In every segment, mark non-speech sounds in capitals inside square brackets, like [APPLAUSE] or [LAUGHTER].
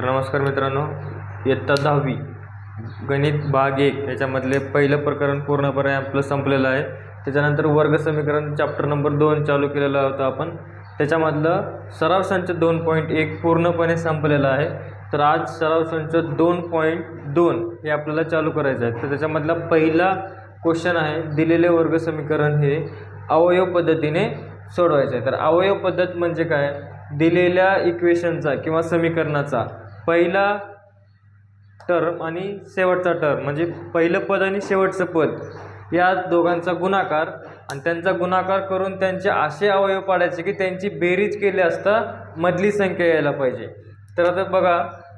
नमस्कार मित्रांनो इयत्ता दहावी गणित भाग एक याच्यामधले पहिलं प्रकरण पूर्णपणे आपलं संपलेलं आहे. त्याच्यानंतर वर्ग समीकरण चॅप्टर नंबर दोन चालू केलेला होता आपण. त्याच्यामधलं सराव संच दोन पॉईंट एक पूर्णपणे संपलेला आहे. तर आज सराव संच दोन पॉईंट दोन हे आपल्याला चालू करायचं आहे. तर त्याच्यामधला पहिला क्वेश्चन आहे दिलेले वर्ग समीकरण हे अवयव पद्धतीने सोडवायचं आहे. तर अवयव पद्धत म्हणजे काय? दिलेल्या इक्वेशनचा किंवा समीकरणाचा. पहिला टर्म आणि शेवटचा टर्म म्हणजे पहिलं पद आणि शेवटचं पद. या दोघांचा गुणाकार आणि त्यांचा गुणाकार करून त्यांचे असे अवयव पाडायचे की त्यांची बेरीज केली असता मधली संख्या यायला पाहिजे. तर आता बघा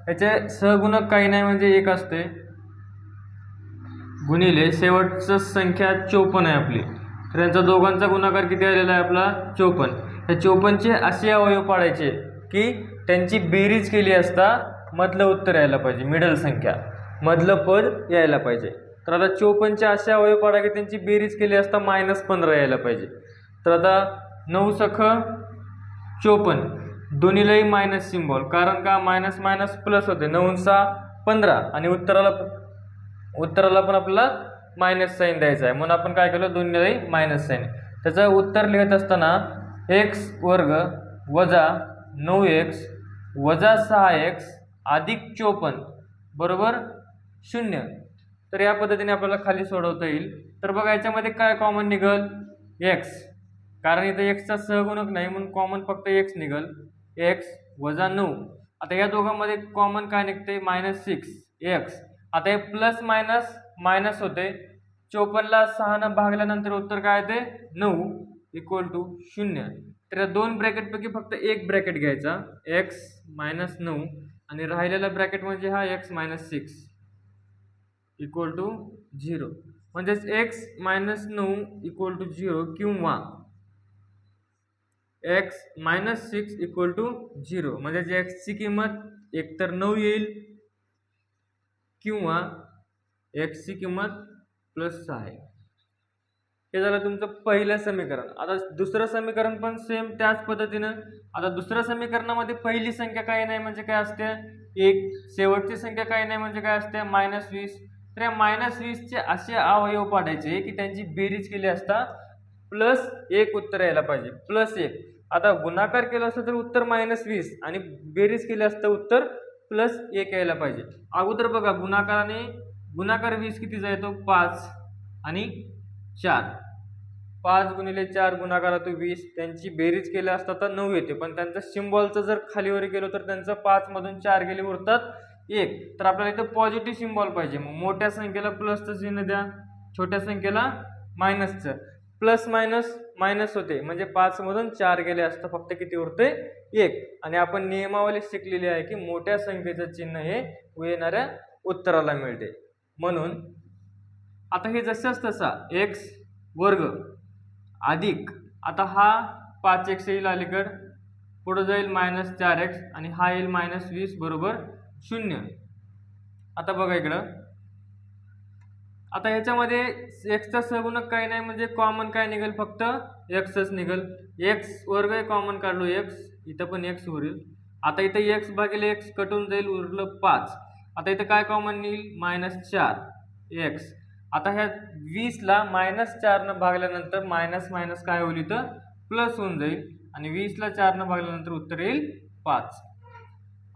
याचे सहगुणक काही नाही म्हणजे एक असते. गुणिले शेवटचं संख्या चोपन आहे आपली. तर यांचा दोघांचा गुणाकार किती आलेला आहे आपला? चोपन त्या चोपन्नचे असे अवयव पाडायचे की त्यांची बेरीज केली असता मधलं उत्तर यायला पाहिजे मिडल संख्या. मधलं पद यायला पाहिजे. तर आता चोपन्नच्या असे अवयव पाडा की त्यांची बेरीज केली असता मायनस पंधरा यायला पाहिजे. तर आता नऊ सख चोपन्न दोन्हीलाही मायनस सिम्बॉल कारण का? मायनस मायनस प्लस होते. नऊ सहा पंधरा. आणि उत्तराला उत्तराला पण आपल्याला मायनस साईन द्यायचा आहे. म्हणून आपण काय केलं? दोन्हीलाही मायनस साईन त्याचं उत्तर लिहित असताना एक्स वर्ग वजा नऊ एक्स वजा सहा एक्स अधिक चोपन्न बरोबर? शून्य. तर या पद्धतीने आपल्याला खाली सोडवता येईल. तर बघा याच्यामध्ये काय कॉमन निघल? एक्स कारण इथं एक्सचा सहगुणक नाही म्हणून कॉमन फक्त एक्स निघल. एक्स वजा नऊ. आता या दोघांमध्ये कॉमन काय निघते? मायनस सिक्स एक्स आता हे प्लस मायनस मायनस होते. चोपन्नला सहानं भागल्यानंतर उत्तर काय येते? नऊ इक्वल टू शून्य. तर या दोन ब्रॅकेटपैकी फक्त एक ब्रॅकेट घ्यायचा. एक्स मायनस नऊ. आणि राहिलेला ब्रॅकेट म्हणजे हा X minus six equal to zero म्हणजेच एक्स मायनस नऊ इक्वल टू झिरो किंवा X minus six equal to zero म्हणजेच एक्सची किंमत एकतर नऊ येईल किंवा एक्सची किंमत प्लस सहा आहे. हे झालं तुमचं पहिलं समीकरण. आता दुसरं समीकरण पण सेम त्याच पद्धतीनं. आता दुसऱ्या समीकरणामध्ये पहिली संख्या काय नाही म्हणजे काय असते? एक. शेवटची संख्या काय नाही म्हणजे काय असते? मायनस वीस. तर या मायनस वीसचे असे अवयव पाडायचे की त्यांची बेरीज केली असता प्लस एक उत्तर यायला पाहिजे. प्लस एक. आता गुणाकार केला असता तर उत्तर मायनस वीस आणि बेरीज केली असतं उत्तर प्लस एक यायला पाहिजे. अगोदर बघा गुणाकाराने गुणाकार वीस कितीचा येतो पाच आणि चार. पाच गुणिले चार गुणाकारातून वीस त्यांची बेरीज केली असता तर नऊ येते. पण त्यांचं सिम्बॉलचं जर खालीवर गेलो तर त्यांचं पाचमधून चार गेले उरतात एक. तर आपल्याला इथं पॉझिटिव्ह सिम्बॉल पाहिजे. मग मोठ्या संख्येला प्लसचं चिन्ह द्या. छोट्या संख्येला मायनसचं. प्लस मायनस मायनस होते. म्हणजे पाचमधून चार गेले असतं फक्त किती उरते एक. आणि आपण नियमावली शिकलेली आहे की मोठ्या संख्येचं चिन्ह हे येणाऱ्या उत्तराला मिळते. म्हणून आता हे जसंच तसा. एक्स वर्ग. अधिक. आता हा पाच एक्स येईल अलीकड. पुढं जाईल मायनस चार एक्स आणि हा येईल मायनस वीस बरोबर शून्य. आता बघा इकडं. आता ह्याच्यामध्ये एक्सचा सगुणक काही नाही म्हणजे कॉमन काय निघेल? फक्त एक्सच निघेल. एक्स वर्ग कॉमन काढलो एक्स इथं पण एक्स उरेल आता इथं एक्स भागिले एक्स कटून जाईल उरलं पाच. आता इथं काय कॉमन येईल? मायनस चार एक्स आता ह्या वीसला मायनस चारनं भागल्यानंतर मायनस मायनस काय होईल इथं? प्लस होऊन जाईल. आणि वीसला चारनं भागल्यानंतर उत्तर येईल पाच.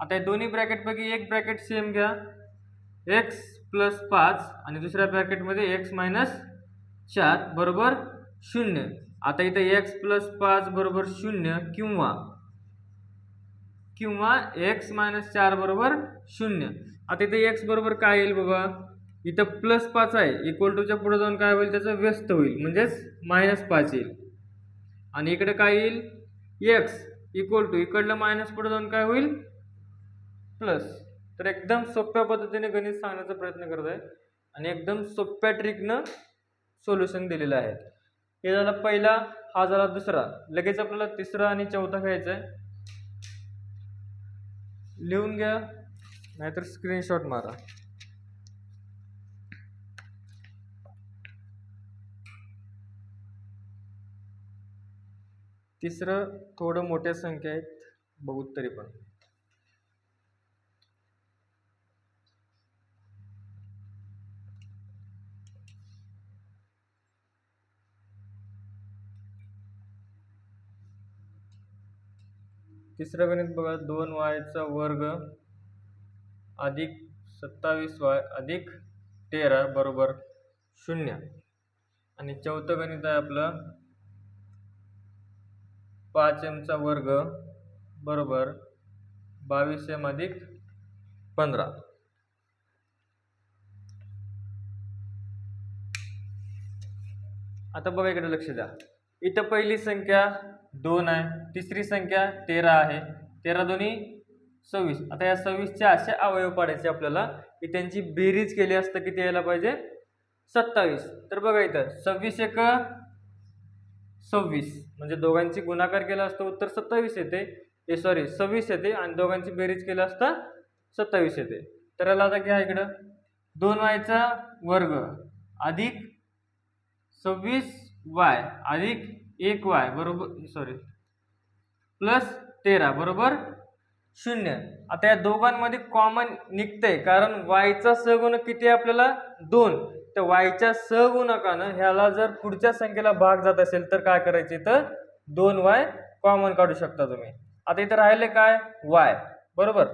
आता या दोन्ही ब्रॅकेटपैकी एक ब्रॅकेट सेम घ्या. एक्स प्लस पाच आणि दुसऱ्या ब्रॅकेटमध्ये एक्स मायनस चार बरोबर शून्य. आता इथं एक्स प्लस पाच बरोबर शून्य किंवा किंवा एक्स मायनस चार बरोबर शून्य. आता इथं एक्स बरोबर काय येईल बाबा इथं प्लस पाच आहे. इक्वल टूच्या पुढे जाऊन काय होईल? त्याचं व्यस्त होईल. म्हणजेच मायनस पाच येईल. आणि इकडे काय येईल? एक्स इक्वल टू इकडलं मायनस पुढे जाऊन काय होईल? प्लस तर एकदम सोप्या पद्धतीने गणित सांगण्याचा प्रयत्न करत आहे. आणि एकदम सोप्या ट्रिकनं सोल्युशन दिलेलं आहे. हे झाला पहिला हा झाला दुसरा. लगेच आपल्याला तिसरा आणि चौथा घ्यायचा आहे. लिहून घ्या. नाहीतर स्क्रीनशॉट मारा. तिसरं थोडं मोठ्या संख्या आहेत बहुत तरी पण. तिसरं गणित बघा दोन वायचा वर्ग अधिक सत्तावीस वाय अधिक तेरा बरोबर शून्य. आणि चौथं गणित आहे आपलं पाच एमचा वर्ग बरोबर बावीस एम अधिक पंधरा. आता बघा इकडे लक्ष द्या. इथं पहिली संख्या दोन आहे. तिसरी संख्या तेरा आहे. तेरा दोन्ही सव्वीस. आता या सव्वीसचे असे अवयव पाडायचे आपल्याला की त्यांची बेरीज केली असतं किती यायला पाहिजे? सत्तावीस. तर बघा इथं सव्वीस एक सव्वीस. म्हणजे दोघांची गुणाकार केला असता उत्तर सत्तावीस येते. हे सॉरी सव्वीस येते आणि दोघांची बेरीज केला असता सत्तावीस येते. तर याला आता घ्या इकडं. दोन वायचा वर्ग अधिक सव्वीस वाय अधिक एक वाय बरोबर सॉरी प्लस तेरा बरोबर शून्य. आता या दोघांमध्ये कॉमन निघतंय कारण वायचा सगुण किती आपल्याला? दोन. तर वायच्या सगुणकानं ह्याला जर पुढच्या संख्येला भाग जात असेल तर काय करायचे तर दोन वाय कॉमन काढू शकता तुम्ही. आता इथं राहिले काय? वाय. बरोबर?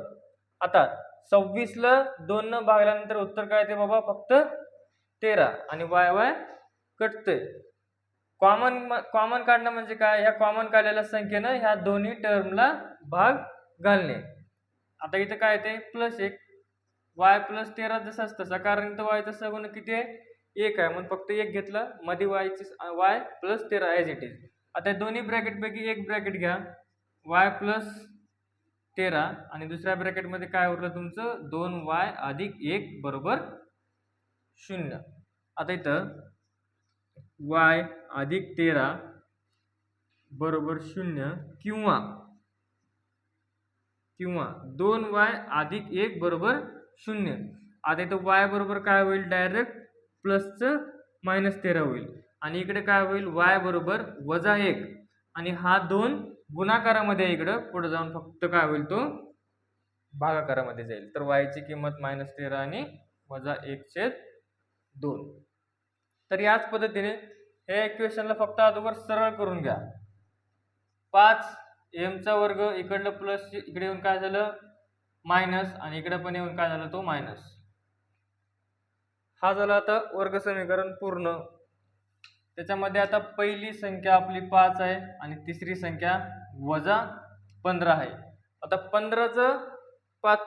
आता सव्वीसला दोननं भागल्यानंतर उत्तर काय ते बाबा? फक्त तेरा. आणि वाय वाय कटते. कॉमन कॉमन काढणं म्हणजे काय? ह्या कॉमन काढलेल्या संख्येनं ह्या दोन्ही टर्मला भाग घालणे. आता इथं काय ते प्लस एक. वाय प्लस तेरा जसं असतं तसा कारण इथं वायचा सगुण किती आहे? एक आहे. म्हणून फक्त एक घेतला. मध्ये वायची वाय प्लस तेरा ॲज इट इज आता दोन्ही ब्रॅकेटपैकी एक ब्रॅकेट घ्या. वाय प्लस तेरा आणि दुसऱ्या ब्रॅकेटमध्ये काय उरलं तुमचं? दोन वाय अधिक एक बरोबर शून्य. आता इथं वाय अधिक तेरा बरोबर शून्य किंवा किंवा दोन वाय अधिक एक बरोबर शून्य. आता इथं वाय बरोबर काय होईल? डायरेक्ट प्लसचं मायनस तेरा होईल. आणि इकडे काय होईल? वाय बरोबर वजा एक. आणि हा दोन गुणाकारामध्ये इकडं पुढे जाऊन फक्त काय होईल तो? भागाकारामध्ये जाईल. तर वायची किंमत मायनस तेरा आणि वजा एक छेद दोन. तर याच पद्धतीने हे इक्वेशनला फक्त अगोदर सरळ करून घ्या. पाच एमचा वर्ग इकडलं प्लस इकडे येऊन काय झालं? मायनस आणि इकडं पण येऊन काय झालं? तो मायनस. हा झाला आता वर्ग समीकरण पूर्ण. त्याच्यामध्ये आता पहिली संख्या आपली पाच आहे आणि तिसरी संख्या वजा पंधरा आहे. आता पंधराचं पाच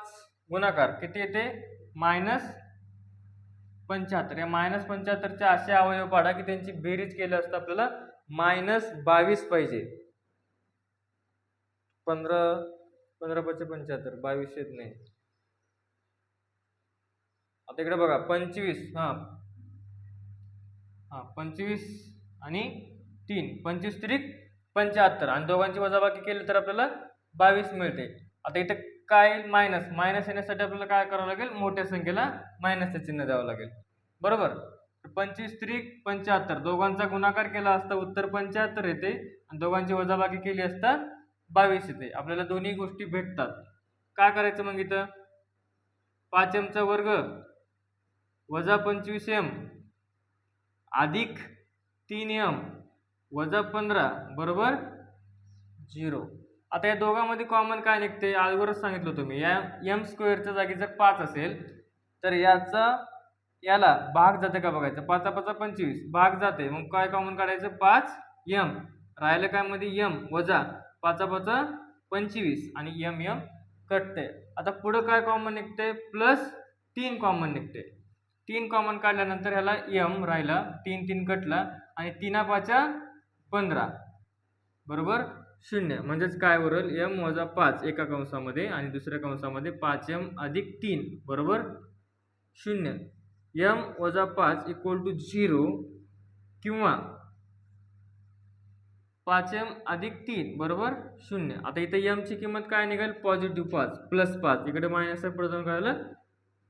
गुणाकार किती येते? मायनस पंच्याहत्तर. या मायनस पंच्याहत्तरचे असे अवयव पाडा की त्यांची बेरीज केली असता आपल्याला मायनस बावीस पाहिजे. पंधरा पंधरा पाचशे पंच्याहत्तर बावीस येत नाही. आता इकडे बघा पंचवीस हां. हां पंचवीस आणि तीन पंचवीस त्रिक पंच्याहत्तर. आणि दोघांची वजाबाकी केली तर आपल्याला बावीस मिळते. आता इथं काय मायनस मायनस येण्यासाठी आपल्याला काय करावं लागेल? मोठ्या संख्येला मायनसचं चिन्ह द्यावं लागेल. बरोबर? पंचवीस त्रिक पंच्याहत्तर. दोघांचा गुणाकार केला असता उत्तर पंच्याहत्तर येते. आणि दोघांची वजाबाकी केली असता बावीस येते. आपल्याला दोन्ही गोष्टी भेटतात. काय करायचं मग इथं? पाच एमचा वर्ग वजा पंचवीस एम अधिक तीन एम वजा पंधरा बरोबर? झिरो. आता या दोघांमध्ये कॉमन काय निघते? आजवरच सांगितलं तुम्ही या एम स्क्वेअरच्या जागी जर पाच असेल तर याचा याला भाग जाते का बघायचं? पाचा पाचा पंचवीस. भाग जाते. मग काय कॉमन काढायचं? पाच एम राहिलं काय मध्ये? एम वजा पाचा पाचा पंचवीस आणि एम एम कटते. आता पुढं काय कॉमन निघते? प्लस तीन कॉमन निघते. तीन कॉमन काढल्यानंतर ह्याला एम राहिला. तीन तीन कटला आणि तीना पाचा पंधरा. बरोबर? शून्य. म्हणजेच काय उरल? एम वजा पाच एका कंसामध्ये आणि दुसऱ्या कंसामध्ये पाच एम अधिक तीन. बरोबर? शून्य. एम वजा पाच इक्वल टू झिरो किंवा पाच एम अधिक तीन बरोबर? शून्य. आता इथं एमची किंमत काय निघेल? पॉझिटिव्ह पाच प्लस पाच. इकडे मायनस पुढे जाऊन काय झालं?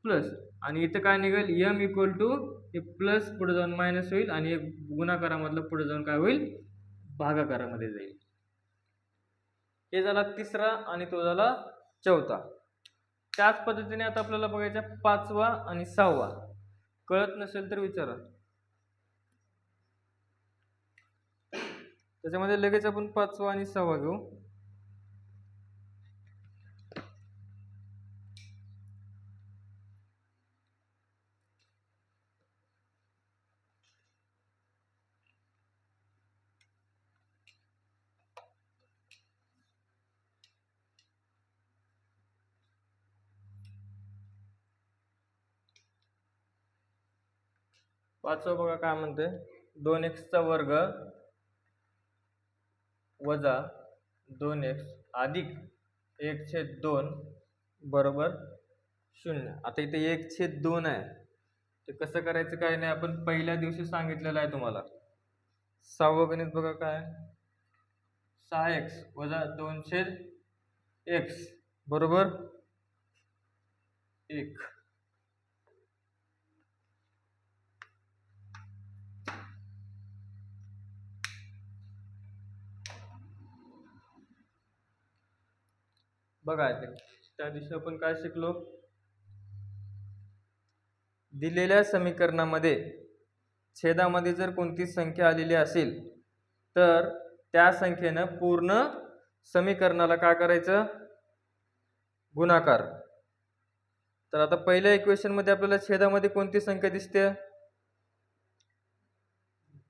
प्लस आणि इथं काय निघेल? एम इक्वल टू हे प्लस पुढे जाऊन मायनस होईल आणि एक गुणाकारामधलं पुढे जाऊन काय होईल? भागाकारामध्ये जाईल. हे झाला तिसरा आणि तो झाला चौथा. त्याच पद्धतीने आता आपल्याला बघायचा पाचवा आणि सहावा. कळत नसेल तर विचारा. त्याच्यामध्ये लगेच आपण पाचवा आणि सहावा घेऊ. पाचवं बघा काय म्हणते दोन एक्सचा वर्ग वजा दोन एक्स अधिक एक छेद दोन बरोबर शून्य. आता इथे एक छेद दोन आहे. ते कसं करायचं काय नाही आपण पहिल्या दिवशी सांगितलेलं आहे तुम्हाला. सहावं गणित बघा काय. सहा एक्स वजा दोन छेद एक्स बरोबर एक. बघा त्या दिवशी आपण काय शिकलो? दिलेल्या समीकरणामध्ये छेदामध्ये जर कोणती संख्या आलेली असेल तर त्या संख्येनं पूर्ण समीकरणाला काय करायचं? गुणाकार. तर आता पहिल्या इक्वेशनमध्ये आपल्याला छेदामध्ये कोणती संख्या दिसते?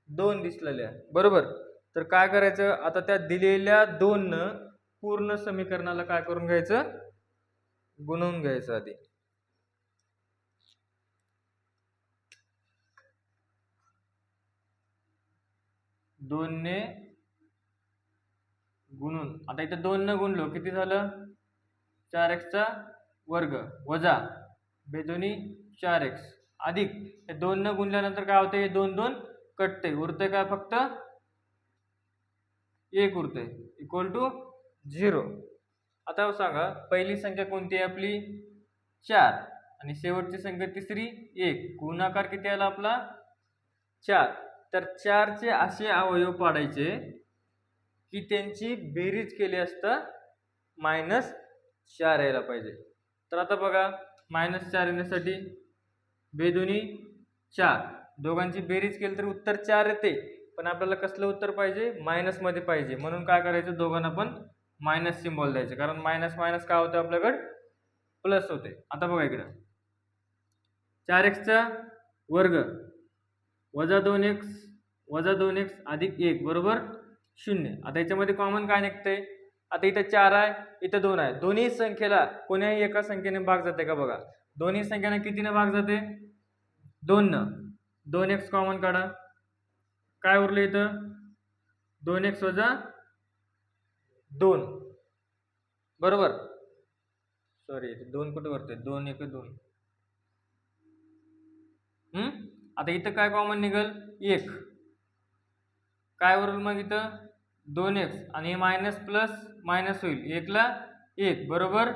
दोन दिसलेल्या. बरोबर? तर काय करायचं? आता त्या दिलेल्या दोननं पूर्ण समीकरणाला काय करून घ्यायचं? गुणवून घ्यायचं आधी. दोनने गुणून. आता इथं दोन न गुणलो. किती झालं? चार एक्सचा वर्ग. वजा. बेदोनी चार एक्स अधिक. हे दोन न गुणल्यानंतर काय होतं हे दोन दोन कटते उरते काय फक्त? एक उरते इक्वल टू झिरो. आता सांगा पहिली संख्या कोणती आहे आपली? चार. आणि शेवटची संख्या तिसरी एक. गुणाकार किती आला आपला? चार. तर चारचे असे अवयव पाडायचे की त्यांची बेरीज केली असता मायनस चार यायला पाहिजे. तर आता बघा मायनस चार येण्यासाठी बेदोनी चार. दोघांची बेरीज केली तर उत्तर चार येते. पण आपल्याला कसलं उत्तर पाहिजे? मायनसमध्ये पाहिजे. म्हणून काय करायचं? दोघांना पण मायनस सिम्बॉल द्यायचे. कारण मायनस मायनस काय होतं आपल्याकडं? प्लस होते आता बघा इकडं. चार एक्सचा वर्ग वजा दोन एक्स वजा दोन एक्स अधिक एक बरोबर? शून्य. आता याच्यामध्ये कॉमन काय निघते आता इथं चार आहे इथं दोन आहे. दोन्ही संख्येला कोण्याही एका संख्येने भाग जाते का बघा? दोन्ही संख्येने कितीने भाग जाते? दोननं दोन एक्स कॉमन काढा. काय उरलं इथं? दोन एक्स वजा दोन. बरोबर? सॉरी दोन कुठे वरते दोन एक दोन. हम्म? आता इथं काय कॉमन निघल? एक. काय उरल मग इथं? दोन एक्स आणि हे मायनस प्लस मायनस होईल. एकला एक. बरोबर?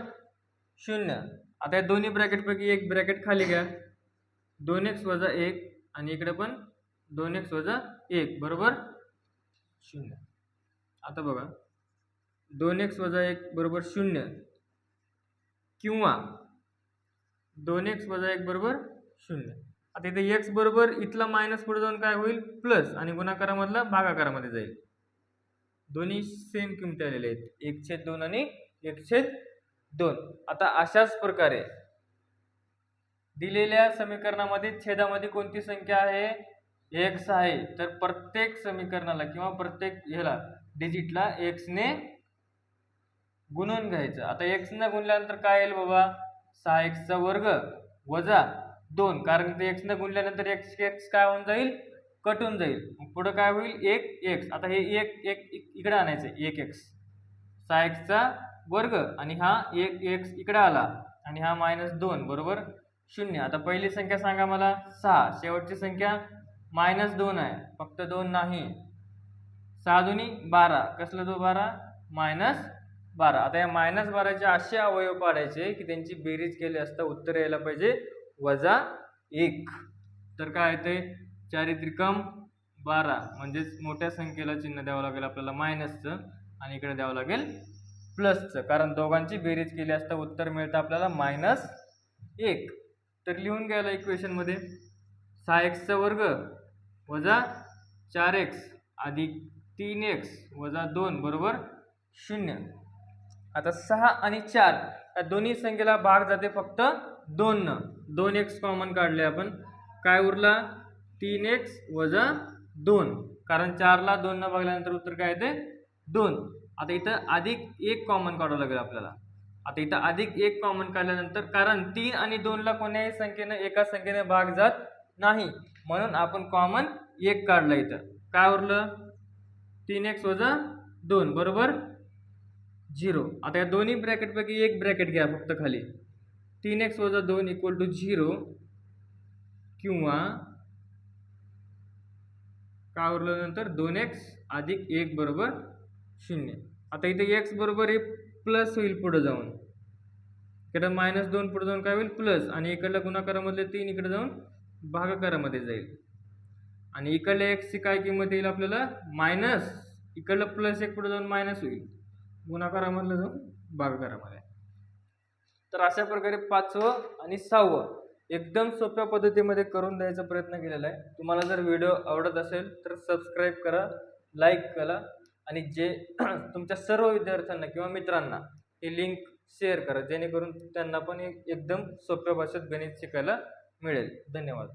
शून्य. आता या दोन्ही ब्रॅकेटपैकी एक ब्रॅकेट खाली घ्या. दोन एक्स वजा एक. आणि इकडे पण दोन एक्स वजा एक. बरोबर? शून्य. आता बघा. दोन एक्स वजा एक बरोबर शून्य. किंवा दोन एक्स वजा एक बरोबर शून्य. आता इथे एक्स बरोबर इथला मायनस पुढे जाऊन काय होईल? प्लस आणि गुणाकारामधला भागाकारामध्ये जाईल. दोन्ही सेम किमती आलेले आहेत. एक छेद दोन आणि एक छेद दोन. आता अशाच प्रकारे दिलेल्या समीकरणामध्ये छेदामध्ये कोणती संख्या आहे? एक्स आहे. तर प्रत्येक समीकरणाला किंवा प्रत्येक ह्याला डिजिटला एक्सने गुणून घ्यायचं. आता एक्सनं गुणल्यानंतर काय येईल बाबा? सहा एक्सचा वर्ग वजा दोन. कारण ते एक्सनं गुणल्यानंतर एक्स एक्स काय होऊन जाईल? कटून जाईल. मग पुढं काय होईल? एक एक्स आता हे एक एक इकडं आणायचं एक एक्स सहा एक्सचा वर्ग आणि हा एक एक्स इकडं आला आणि हा मायनस दोन बरोबर? शून्य. आता पहिली संख्या सांगा मला. सहा. शेवटची संख्या मायनस दोन आहे. फक्त दोन नाही. सहा दोन्ही बारा. कसलं तो बारा? मायनस बारा. आता या मायनस बाराचे असे अवयव पाडायचे की त्यांची बेरीज केली असता उत्तर यायला पाहिजे वजा एक. तर काय येते? चारित्रिकम बारा. म्हणजेच मोठ्या संख्येला चिन्ह द्यावं लागेल आपल्याला मायनसचं आणि इकडे द्यावं लागेल प्लसचं कारण दोघांची बेरीज केली असता उत्तर मिळतं आपल्याला मायनस एक. तर लिहून घ्यायला इक्वेशनमध्ये सहा एक्सचा वर्ग वजा चार एक्स अधिक तीन एक्स वजा दोन बरोबर शून्य. आता सहा आणि चार या दोन्ही संख्येला भाग जाते फक्त दोननं दोन एक्स कॉमन काढले आपण. काय उरला? तीन एक्स वजा दोन. कारण चारला दोननं भागल्यानंतर उत्तर काय येते? दोन. आता इथं अधिक एक कॉमन काढावं लागेल आपल्याला. आता इथं अधिक एक कॉमन काढल्यानंतर कारण तीन आणि दोनला कोण्याही संख्येनं एका संख्येने भाग जात नाही. म्हणून आपण कॉमन एक काढला इथं. काय उरलं? तीन एक्स वजा दोन. बरोबर? झिरो. आता या दोन्ही ब्रॅकेटपैकी एक ब्रॅकेट घ्या फक्त खाली. तीन एक्स वजा दोन इक्वल टू झिरो किंवा काय उरलं नंतर दोन एक्स अधिक एक बरोबर शून्य. आता इथे एक्स बरोबर हे प्लस होईल पुढं जाऊन. इकडं मायनस दोन पुढे जाऊन काय होईल? प्लस. आणि इकडल्या गुणाकारामधले तीन इकडे जाऊन भागाकारामध्ये जाईल. आणि इकडल्या एक्सची काय किंमत येईल आपल्याला? मायनस इकडलं प्लस एक पुढे जाऊन मायनस होईल. गुणाकारामधलं जाऊन भागाकारामध्ये. तर अशा प्रकारे पाचवं आणि सहावं एकदम सोप्या पद्धतीमध्ये करून द्यायचा प्रयत्न केलेला आहे. तुम्हाला जर व्हिडिओ आवडत असेल तर सबस्क्राईब करा लाईक करा आणि जे [CLEARS THROAT] तुमच्या सर्व विद्यार्थ्यांना किंवा मित्रांना ही लिंक शेअर करा जेणेकरून त्यांना पण एक- एकदम सोप्या भाषेत गणित शिकायला मिळेल. धन्यवाद.